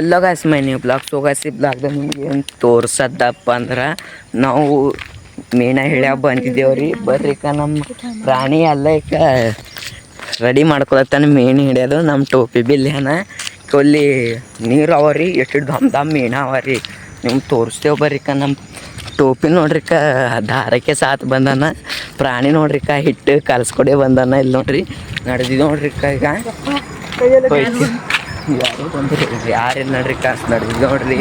ಎಲ್ಲ ಗಾಯ್ಸ್ ಮೈ ನೀವು ಬ್ಲಾಗ್ ತೋಗಾಸಿ ಬ್ಲಾಗ್ದಾಗ ನಿಮ್ಗೆ ಏನು ತೋರ್ಸದ್ದಪ್ಪ ಅಂದ್ರೆ ನಾವು ಮೀನ ಬಂದಿದ್ದೇವೆ ರೀ ಬರ್ರಿಕ ನಮ್ಮ ಪ್ರಾಣಿ ಎಲ್ಲ ಈಗ. ರೆಡಿ ಮಾಡ್ಕೊಳತ್ತಾನೆ ಮೀನು ಹಿಡಿಯೋದು. ನಮ್ಮ ಟೋಪಿ ಬಿಲ್ಯಾನ. ಕೊಲ್ಲಿ ನೀರು ಅವ ರೀ ಎಷ್ಟು ದಮ್ ದಮ್ ಮೀನ ಅವ ರೀ ನಿಮ್ಗೆ ತೋರಿಸ್ತೇವೆ ಬರ್ರಿಕ ನಮ್ಮ ಟೋಪಿ ನೋಡ್ರಿಕ ದಾರಕ್ಕೆ ಸಾತ್ ಬಂದಾನ. ಪ್ರಾಣಿ ನೋಡ್ರಿಕ ಹಿಟ್ಟು ಕಲ್ಸ್ಕೊಡೆ ಬಂದಾನ ಇಲ್ಲಿ ನೋಡ್ರಿ. ನಡೆದಿದ್ದು ನೋಡ್ರಿಕ ಈಗ. ಯಾರು ಬಂದ್ರಿ. ಯಾರಿಲ್ಲ ನೋಡ್ರಿ ಕಾಸು ನಡ್ರಿ ನೋಡ್ರಿ.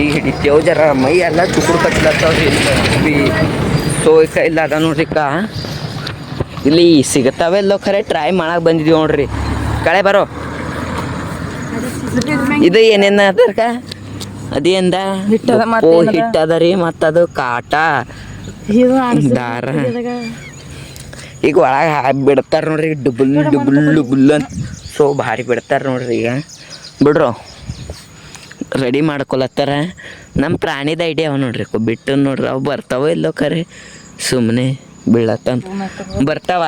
ಈಗ ಹಿಡಿ ಜರ ಮೈ ಎಲ್ಲ ತುಕುಡು ಕಟ್ಲತ್ತವ್ರಿ ಇಲ್ಲಿ ಸೋಯ್ಕ ಇಲ್ಲ ಅದ ನೋಡ್ರಿ ಕಾ. ಇಲ್ಲಿ ಸಿಗತ್ತಾವೆಲ್ಲೋ ಖರೆ ಟ್ರೈ ಮಾಡಕ್ ಬಂದಿದ್ವಿ ನೋಡ್ರಿ. ಕಳೆ ಬರೋ. ಇದು ಏನೇನ ಅದರ್ಕ ಅದೇಂದ ಹಿಟ್ಟ ಮತ್ತ್ ಅದ ರೀ ಮತ್ತದು ಕಾಟ. ದಾರ. ಈಗ ಒಳಗೆ ಹಾಕಿ ಬಿಡ್ತಾರ ನೋಡ್ರಿ ಡುಬುಲ್ ಡುಬುಲ್ ಡುಬುಲ್ ಅಂತ. ಸೊ ಭಾರಿ ಬಿಡ್ತಾರೆ ನೋಡ್ರಿ ಈಗ. ಬಿಡ್ರು. ರೆಡಿ ಮಾಡ್ಕೊಳತ್ತಾರ. ನಮ್ಮ ಪ್ರಾಣಿದ ಐಡಿಯಾ ಅವ ನೋಡ್ರಿ. ಕೊ ಬಿಟ್ಟು ನೋಡ್ರಿ ಅವು ಬರ್ತಾವ ಇಲ್ಲೋ ಖರೆ ಸುಮ್ಮನೆ ಬೀಳತ್ತಂತ. ಬರ್ತಾವ.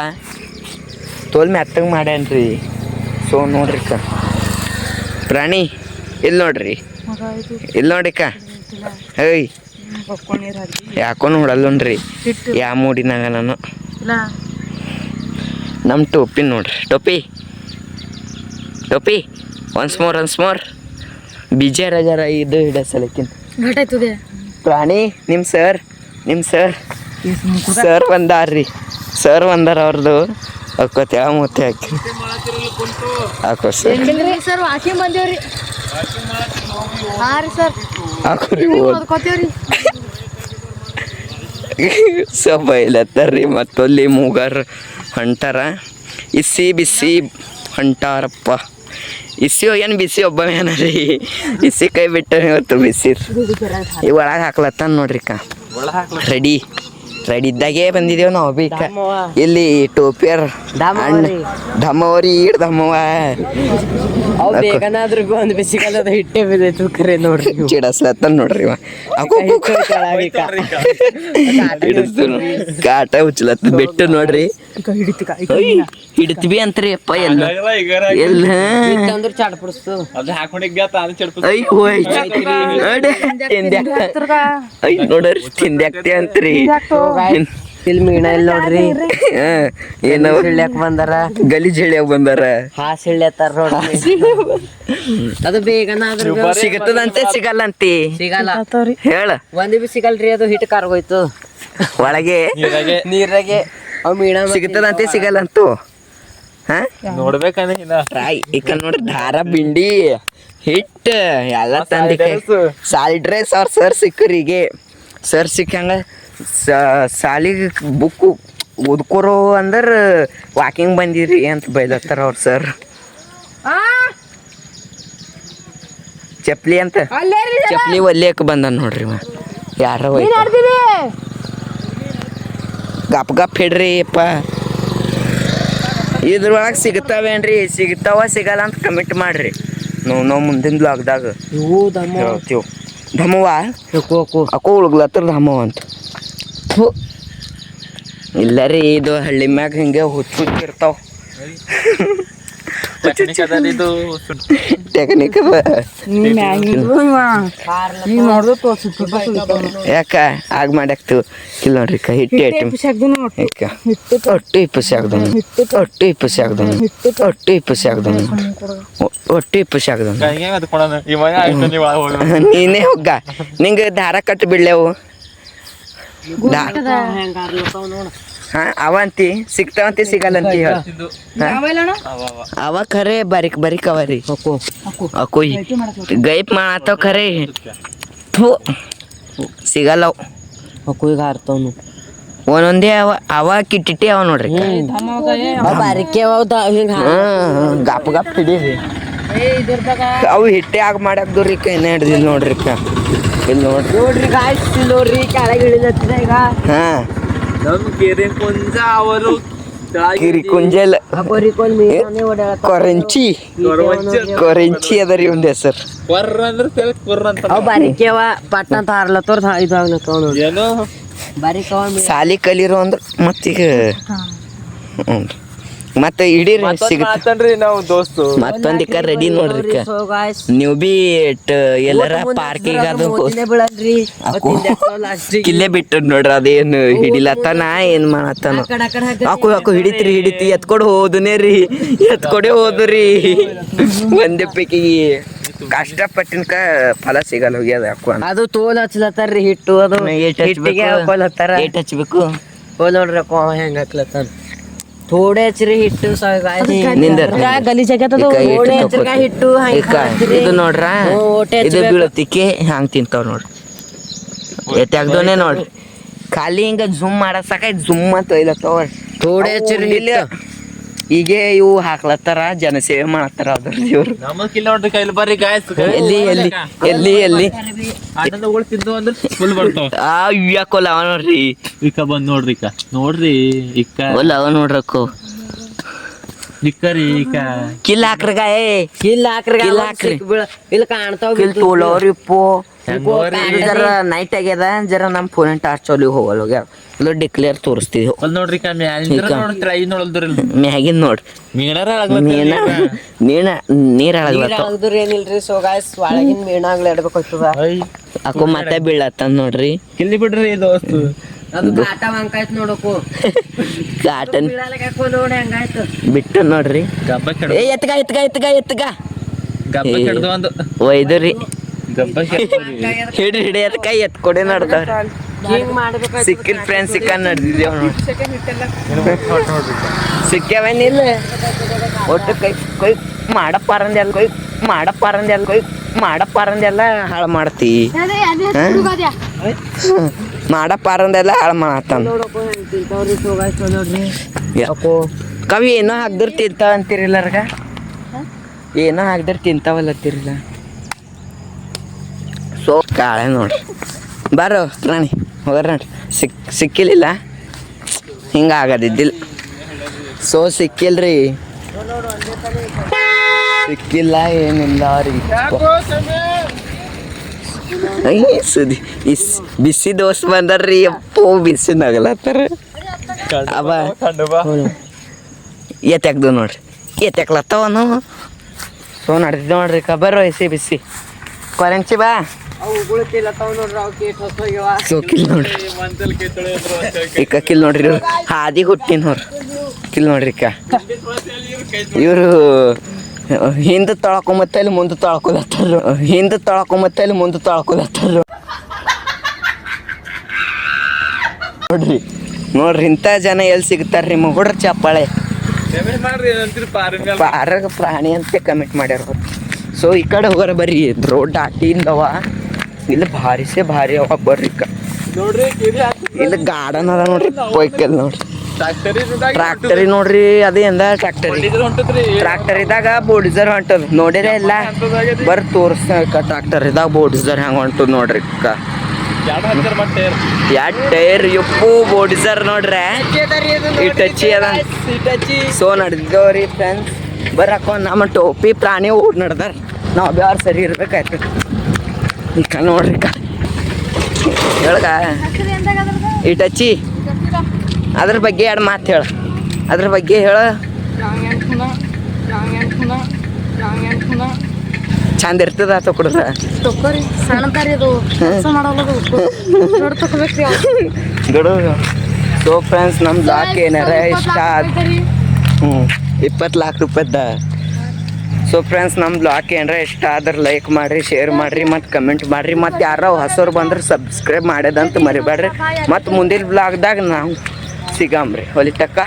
ತೋಲ್ ಮೆತ್ತಗೆ ಮಾಡ್ಯಾನ್ರಿ. ಸೊ ನೋಡ್ರಿ ಕ ಪ್ರಾಣಿ ಇಲ್ಲಿ ನೋಡ್ರಿ. ಇಲ್ಲಿ ನೋಡಿಕ ಏಯ್. ಯಾಕೋ ನೋಡಲ್ಲೋನ್ರಿ ಯಾ ಮೂಡಿನಾಗ ನಾನು. ನಮ್ಮ ಟೋಪಿ ನೋಡ್ರಿ. ಟೋಪಿ. ಟೋಪಿ. ಒನ್ಸ್ ಮೋರ್ ಒನ್ಸ್ ಮೋರ್ ಬಿಜೆ ರಜಾರ ಇದು ಹಿಡ ಸಲಕಿನ್ ಪ್ರಾಣಿ ನಿಮ್ಮ ಸರ್ ನಿಮ್ಮ ಸರ್ ಸರ್ ಬಂದಾರ್ರಿ. ಸರ್ ಬಂದಾರ ಅವ್ರದ್ದು ಅಕ್ಕೋತೆ ಆ ಮೂತಿ ಹಾಕಿ. ಹಾಕೋ ಸರ್ ಸರ್ ವಾಕಿಂಗ್ ಬಂದೇವ್ರಿ. ಸರ್ ಹಾಕೋರಿ ಮತ್ತೊಲ್ಲಿ ಮೂಗರ್ ಹೊಂಟಾರ. ಇಸಿ ಬಿಸಿ ಹೊಂಟಾರಪ್ಪ. ಇಸಿ ಏನು ಬಿಸಿ ಒಬ್ಬ ರೀ. ಇಸಿ ಕೈ ಬಿಟ್ಟು ಇವತ್ತು ಬಿಸಿ ಈ ಒಳಗೆ ಹಾಕ್ಲತ್ತಾನ ನೋಡ್ರಿ ಕಾ ರೆಡಿ ರೆಡಿ ಇದ್ದಾಗೆ ಬಂದಿದ್ದೇವೆ ನಾವು ಬಿ ಕ ಇಲ್ಲಿ ಟೋಪಿಯರ್ ಧಮ್ಮವರಿ ಈಡ್ ಧಮ್ಮವ ಅವ್ ಬೇಗನಾದ್ರೂ ಒಂದ್ ಬಿಸಿಗಾಲದ ಹಿಟ್ಟೆ ಬಿದ್ದೈತು ಖರೆ ನೋಡ್ರಿ ಚಿಡಸ್ಲತ್ತ ಚಿಡಸ್ಲತ್ತಾನ ನೋಡ್ರಿ. ಕಾಟ ಉಚ್ಚಲತ್ತ ಬಿಟ್ಟು ನೋಡ್ರಿ. ಹಿಡಿತೀವಿ ಅಂತ್ರಿ ಅಪ್ಪ ಎಲ್ಲ. ಎಲ್ಲ. ಅಂದ್ರ ಚಾಟ್ ಪಡಿಸ್ತು. ಅದು ಹಾಕೊಂಡಿದ್ದ ತಾನು ಚಡ್ಪ ಐ ಹೋಯ್ ನೋಡಿ ತಿಂದ್ಯಾಕ ಐ ನೋಡ್ರಿ ತಿಂದ್ಯಾಕ್ತಿ ಅಂತ್ರಿ. ಇಲ್ಲಿ ಮೀನ ಇಲ್ಲ ನೋಡ್ರಿ. ಹಾ, ಏನವ ಬಂದಾರ. ಗಲೀಜ್ ಹೇಳ್ಯಾಕ ಬಂದಾರ. ಹಾಸ್ ಹಿಳ್ಯತ್ತಾರ ನೋಡ್ರಿ ಅದು ಬೇಗನಾದ್ರೂ ಸಿಗತ್ತದಂತೆ ಸಿಗಲ್ಲಂತಿ. ಸಿಗಲ್ಲ. ಹೇಳ. ಒಂದ್ ಬಿ ಸಿಗಲ್ರಿ ಅದು ಹಿಟ್ಟು ಕಾರ್ಗೋಯ್ತು ಒಳಗೆ. ನೀರಾಗೆ. ಅವ್ ಮೀಣ ಸಿಗತ್ತದಂತೆ ಸಿಗಲ್ಲಂತು. ಹಾ? ನೋಡ್ಬೇಕನ್ನ ನೋಡ್ರಿ ದಾರ ಬಿಂಡಿ. ಹಿಟ್. ಎಲ್ಲ ತಂದಿ ಸಾಲಿ ಡ್ರೆಸ್. ಅವ್ರ ಸರ್ ಸಿಕ್ಕರಿಗೆ ಸರ್ ಸಿಕ್ಕಂಗ ಸಾಲಿಗೆ ಬುಕ್ಕು ಓದ್ಕೊರೋ ಅಂದ್ರೆ ವಾಕಿಂಗ್ ಬಂದಿರಿ ಅಂತ ಬೈದತ್ತಾರ ಅವ್ರು ಸರ್ ಚಪ್ಲಿ ಅಂತ? ಚಪ್ಲಿ ಒಲ್ಯಕ್ ಬಂದ ನೋಡ್ರಿ ಇವ ಯಾರ ಗಪ್ ಗಪ್ ಹಿಡ್ರಿ ಅಪ್ಪ. ಇದ್ರೊಳಗೆ ಸಿಗ್ತಾವೇನ್ರಿ? ಸಿಗ್ತಾವ ಸಿಗಲ್ಲ ಅಂತ ಕಮಿಟ್ ಮಾಡ್ರಿ. ನಾವು ನಾವು ಮುಂದಿನ ಬ್ಲಾಗ್ದಾಗ ದಮ್ಮ. ಹೇಳ್ತೀವಿ. ಧಮವ ಅಕೋ ಉಳ್ಗ್ಲತ್ತರ ಧಮವ ಅಂತ. ಥು. ಇಲ್ಲ ರೀ ಇದು ಹಳ್ಳಿ ಮ್ಯಾಗ ಹಿಂಗೆ ಹುಚ್ಚು ಹುಚ್ಚು ಇರ್ತಾವ ಇದು ಟೆಕ್ನಿಕ್ ಯಾಕ? ಆಗ ಮಾಡಾಕ್ತಿವ್ ಇಲ್ಲ ನೋಡ್ರಿ ಕೈ ಹಿಟ್ಟಿ ಯಾಕ? ಒಟ್ಟು ಇಪ್ಪಸಿ ಆಗ್ದನು ಒಟ್ಟು ಇಪ್ಪಸಿ ಆಗ್ದನು ಒಟ್ಟು ಇಪ್ಪಸಿ ಆಗ್ದನು ಒಟ್ಟು ಇಪ್ಪಸಿ ಹೋಗಿ ನೀನೇ ಹೋಗ ನಿಂಗೆ ದಾರ ಕಟ್ಟು ಬಿಡ್ಲೆವು ದಾ ಹೆಂಗಾರ್ಲತ್ತಾವ ನೋಡ ಹಾ ಅವಂತಿ ಸಿಗ್ತಾವಂತಿ ಸಿಗಲ್ಲಂತಿ ಅವ ಖರೆ ಬರಿಕ್ ಬರಿಕ್ ಅವ ರೀ. ಅಕೋಯ್ ಗೈಪ್ ಮಾಡತ್ತವ ಖರೆ ಥು ಸಿಗಲ್ಲ ಈಗ ಒಂದೊಂದೇ ಅವ ಅವ ಕಿಟ್ಟಿಟ್ಟಿ ಅವ ನೋಡ್ರಿ ಬಾರಿಕೆ ಅವ ಹಿಂಗ. ಗಪ್ ಗಪ್ ಹಿಡೀರಿ. ಅವು ಹಿಟ್ಟೆ ಆಗ ಮಾಡಾಕ್ದವ್ರಿ ಕೈ ಹಿಡ್ದಿಲ್ಲ ನೋಡ್ರಿ ಕ ಇಲ್ಲಿ ನೋಡ್ರಿ. ನೋಡ್ರಿ ಗಾಯ್ಸ್ ನೋಡ್ರಿ ಕೆಳಗೆ ಈಗ. ಹಾ. ನಮ್ ಕೆರೆ ಕೊಂಜ ಅವರು ಕಿರಿ ಕುಂಜಲ್ ಹಕೋರಿಕೊಂದ್ ಮೀನೇ ಓಡಾಡತ್ತ ಕೊರಂಚಿ. ಕೊರಂಚಿ ಅದ. ರೀ ಒಂದ್ ಹೆಸರು. ಕೊರ್ರ ಅಂದ್ರೆ ತೆಲ್ ಕೊರ್ರ ಅಂತ ಅವ್ ಬಾರಿಕೆ ಅವ ಪಟ್ಟ ಅಂತ ಹಾರ್ಲತ್ತವ್ರ ಇದು ಆಗ್ಲತ್ತವ ನೋಡ್ರಿ. ಏನು. ಬಾರಿಕ್ ಅವ ಸಾಲಿ ಕಲಿರೋ ಅಂದ್ರೆ ಮತ್ತೀಗ ಹ್ಞೂ ಮತ್ತೆ ಇಡೀ ಸಿಗುತ್ತೆ. ನಾವು ದೋಸ್ತು. ಮತ್ತೊಂದಿಕ್ಕ ರೆಡಿ ನೋಡ್ರಿ ನೀವು ಬಿ ಎಟ್ ಎಲ್ಲರ ಪಾರ್ಕಿಂಗ್ ಅದು ಬೀಳಲ್ರಿ. ಕಿಲ್ಲೆ ಬಿಟ್ಟು ನೋಡ್ರಿ ಅದೇನು ಹಿಡಿಲತ್ತಾನ ಏನ್ ಮಾಡತ್ತಾನ. ಹಾಕು ಹಾಕು ಹಿಡಿತ್ರಿ ಹಿಡಿತಿ ಎತ್ಕೊಡ್ ಹೋದನೇ ರೀ ಎತ್ಕೊಡೆ ಹೋದ್ರಿ. ಒಂದೇ ಪೈಕಿಗೆ ಕಷ್ಟಪಟ್ಟಿನ್ಕ ಫಲ ಸಿಗಲ್ಲ ಹೋಗ್ಯದ ಅಂತ. ಅದು ತೋಲ್ ಹಚ್ಲತ್ತಾರ್ರಿ ಹಿಟ್ಟು ಅದು. ಹಿಟ್ಟಿಗೆ ಏಟ್ ಹಚ್ಬೇಕು? ಹೋಲ್ ನೋಡ್ರಿ ಅಕ್ಕ ಅವ ಹೆಂಗ್ ಹಾಕ್ಲತ್ತಾನ. ಥೋಡೆ ಹಚ್ಚರಿ ಹಿಟ್ಟು ನಿಂದರ್ ಓಡೆ ಹಿಟ್ಟು ಇಕ್ಕ. ಇದು ನೋಡ್ರ? ಓಟೆ ಇದು ಬೀಳತ್ತಿಕ್ಕೆ ಹಂಗ ತಿಂತಾವ್ ನೋಡ್ರಿ. ಎತ್ತಾಗ್ದೋನೆ ನೋಡ್ರಿ. ಖಾಲಿ ಹಿಂಗ ಜುಮ್ ಮಾಡಸಾಕ ಸಾಕ ಜುಮ್ ಅಂತ ಇಲ್ಲ ಥೋಡೆ ಹಚ್ಚಿರಿ ಇಲ್ಲ ಈಗ ಇವು ಹಾಕ್ಲತ್ತಾರ ಜನಸೇವೆ ಮಾಡತ್ತಾರ ಅದ್ರ ಇವ್ರು. ನೋಡ್ರಿ ಕೈಲಿ ಬರ್ರಿ ಗಾಯ್ಸ್ ಎಲ್ಲಿ ಎಲ್ಲಿ ಎಲ್ಲಿ ಎಲ್ಲಿ? ತಿಂದು ಅಂದ್ರೆ ಫುಲ್ ಬರ್ತಾವ. ಆ ಯಾಕೋಲ್ಲ ಅವ ನೋಡ್ರಿ. ಇಕ್ಕ ಬಂದ್ ನೋಡ್ರಿ ಇಕ್ಕ. ನೋಡ್ರಿ ಇಕ್ಕ. ಒಲ್ಲ ಅವ ನೋಡ್ರಕ್ಕೋ. ಇಕ್ಕ ರೀ ಇಕ್ಕ. ಕಿಲ್ ಹಾಕ್ರಿ ಗಾಯ್ ಇಲ್ಲ ಹಾಕ್ರಿ ಕಿಲ್ ಹಾಕ್ರಿ. ಇಲ್ಲ ಕಾಣ್ತಾವ ಕಿಲ್ ತೋಳವ್ರಿಪ್ಪೋ? ಜರ ನೈಟ್ ಆಗ್ಯದ ಜರ ನಮ್ ಫೋನ್ ಟಾರ್ಚ್ ಅಲ್ಲಿ ಹೋಗಲ್ ಹೋಗ್ಯಾವ ಇಲ್ಲ ಡಿಕ್ಲೇರ್ ತೋರಿಸ್ತೀವಿ ಅಲ್ಲಿ ನೋಡ್ರಿ. ನೋಡ್ರಿ ಮ್ಯಾಗಿನ್ ನೋಡ್ ಮೀನರ ನೀನ ನೀನ ನೀರ್ ಏನಿಲ್ರಿ ಸೊ ಗಾಯ್ಸ್ ಒಳಗಿನ ಅಕ್ಕೋ ಮತ್ತೆ ಬೀಳತ್ತಂದ್ ನೋಡ್ರಿ. ಇಲ್ಲಿ ಬಿಡ್ರಿ ದೋಸ್ತು. ಕಾಟನ್ ಬಿಟ್ಟು ನೋಡ್ರಿ. ಎತ್ಗ ಎತ್ಗ ಎತ್ಗ ಎತ್ಗ ಒಯ್ದು ಕೆಡ್ದು ಹಿಡಿ ಹಿಡಿ ಕೈ ಎತ್ಕೊಡೆ. ನಡ್ದಾರ ಹಿಂಗ್ ಮಾಡ್ಬೇಕಾಯ್ತು ಸಿಕ್ಕಿಲ್ ಫ್ರೆಂಡ್ಸ್ ಸಿಕ್ಕ ನಡ್ದಿದ್ದೇವ ನೋಡಿ. ಸಿಕ್ಕ್ಯಾವೇನಿಲ್ಲ ಒಟ್ಟು ಕೈ ಕೈ ಮಾಡಪ್ಪಾರಂದೆಲ್ಲ ಕೈ ಮಾಡಪ್ಪಾರಂದೆಲ್ಲ ಕೈ ಮಾಡಪ್ಪಾರಂದೆಲ್ಲ ಹಾಳು ಮಾಡ್ತಿ. ಅದೇ ಅದೇ ಹುಡುಗದ್ಯಾ? ಮಾಡಪ್ಪಾರಂದೆಲ್ಲ ಹಾಳು ಮಾಡತ್ತಾನ ಕವಿ ಏನೋ ಹಾಕ್ದ್ರ ತಿಂತಾವ ಅಂತೀರಿಲ್ಲರ್ಗ ಏನೋ ಹಾಕ್ದ್ರ ತಿಂತಾವಲ್ಲತ್ತಿರಲ್ಲ ಸೊ ಕಾಳೆ ನೋಡ್ರಿ. ಬಾರೋ ಪ್ರಾಣಿ ಹೋಗ್ರಿ ನೋಡ್ರಿ. ಸಿಕ್ ಸಿಕ್ಕಿಲ್ಲ ಹಿಂಗೆ ಆಗದಿದ್ದಿಲ್ಲ ಸೊ, ಸಿಕ್ಕಿಲ್ರಿ. ಸಿಕ್ಕಿಲ್ಲ ಏನಿಲ್ಲ ರೀ. ಸುದಿ, ಇಸ್, ಬಿಸಿ ದೋಸ್ ಬಂದಾರ್ರಿ ಅಪ್ಪೋ ಬಿಸಿ ನಗಲತ್ತಾರ. ಅವ ಎತ್ತಾಕ್ದು ನೋಡ್ರಿ. ಎತ್ತಾಕ್ಲತ್ತವನು ಸೊ ನಡ್ದಿದ್ದು ನೋಡ್ರಿ, ಕಬರ್ ಬಿಸಿ ಬಿಸಿ. ಕೊರಂಚಿ ಬಾ. ಉಗುಳ್ತಿಲ್ಲತ್ತಾವ ನೋಡ್ರಿ ಕಿಲ್ ನೋಡ್ರಿ. ಇವ್ರು. ಹಾದಿ ಹುಟ್ಟಿನ ನೋಡ್ರಿ. ಕಿಲ್ ನೋಡ್ರಿ ಇಕ್ಕ ಇವರು, ಹಿಂದೆ ತೊಳ್ಕೊಂಬತ್ತಲ್ಲಿ ಮುಂದೆ ತೊಳ್ಕೊಲತ್ತಾರ ಹಿಂದೆ ತೊಳ್ಕೊಂಬತ್ತಲ್ಲಿ ಮುಂದೆ ತೊಳ್ಕೊಲತ್ತಾರ ನೋಡ್ರಿ ನೋಡ್ರಿ, ಇಂಥ ಜನ ಎಲ್ಲಿ ಸಿಗ್ತಾರ್ರಿ ನಿಮ್ಮ ಹುಡ್ರ ಚಪ್ಪಾಳೆ? ಪಾರಿನ ಪ್ರಾಣಿ ಅಂತ ಕಮೆಂಟ್ ಮಾಡ್ಯಾರ ಸೊ ಈ ಕಡೆ ಹೋಗೋರ ಬರ್ರಿ ರೋಡ್ ದಾಟಿಂದವ ಇಲ್ಲಿ ಭಾರಿ ಸೇ ಭಾರಿ ಅವ ಬರ್ರಿ ನೋಡ್ರಿ ಹಾಕಿ ಇಲ್ಲಿ ಗಾರ್ಡನ್ ಅದ ನೋಡ್ರಿ ಪೈಕಲ್ ನೋಡ್ರಿ. ಟ್ರಾಕ್ಟರಿ ನೋಡ್ರಿ ಅದೇ ಎಂದ ಟ್ರಾಕ್ಟರಿ ಟ್ರಾಕ್ಟರ್ ಇದ್ದಾಗ ಬೋಡಿಸರ್ ಹೊಂಟದ. ನೋಡಿದ್ರೆ ಎಲ್ಲ ಬರ್ ತೋರ್ಸ ಟ್ರಾಕ್ಟರ್ ಇದ್ದಾಗ ಬೋಡಿಸರ್ ಹೆಂಗ ಹೊಂಟದ ನೋಡ್ರಿ ಯಾ ಎರಡು ಟೈರ್ ಎಪ್ಪು ಬೋಡಿಸರ್ ನೋಡ್ರೆ. ಈ ಟಚ್ಚಿ ಅದ. ಸೊ ನಡೆದವ್ರಿ ಫ್ರೆಂಡ್ಸ್ ಬರ್ರಕ್ಕ ನಮ್ಮ ಟೋಪಿ ಪ್ರಾಣಿ ಓಡ್ ನಡ್ದಾರ. ನಾವು ಬ್ಯಾರ ಸರಿ ಇರ್ಬೇಕಾಯ್ತು. ಈಗ ನೋಡ್ರಿ ಕ ಹೇಳ್ಗ ಈ ಟಚ್ಚಿ? ಅದ್ರ ಬಗ್ಗೆ ಎರಡು ಮಾತು ಹೇಳ. ಅದ್ರ ಬಗ್ಗೆ ಹೇಳ. ಚಂದ ಇರ್ತದ ಗಡು. ಸೊ ಫ್ರೆಂಡ್ಸ್ ನಮ್ದು ಲಾಕ್ ಏನಾರ ಇಷ್ಟ ಹ್ಞೂ ಇಪ್ಪತ್ತು ಲಾಕ್ ರೂಪಾಯ್ದ. ಸೊ ಫ್ರೆಂಡ್ಸ್ ನಮ್ಮ ಬ್ಲಾಗ್ ಏನರ ಇಷ್ಟ ಆದ್ರೆ ಲೈಕ್ ಮಾಡಿರಿ ಶೇರ್ ಮಾಡಿರಿ, ಮತ್ತು ಕಮೆಂಟ್ ಮಾಡಿರಿ. ಮತ್ತು ಯಾರೋ ಹೊಸರು ಬಂದ್ರೆ ಸಬ್ಸ್ಕ್ರೈಬ್ ಮಾಡ್ಯದಂತ ಮರಿಬೇಡ್ರಿ ಮತ್ತು ಮುಂದಿನ ಬ್ಲಾಗ್ದಾಗ ನಾವು ಸಿಗಾಮ್ರಿ. ಹೊಲಿತಕ್ಕ?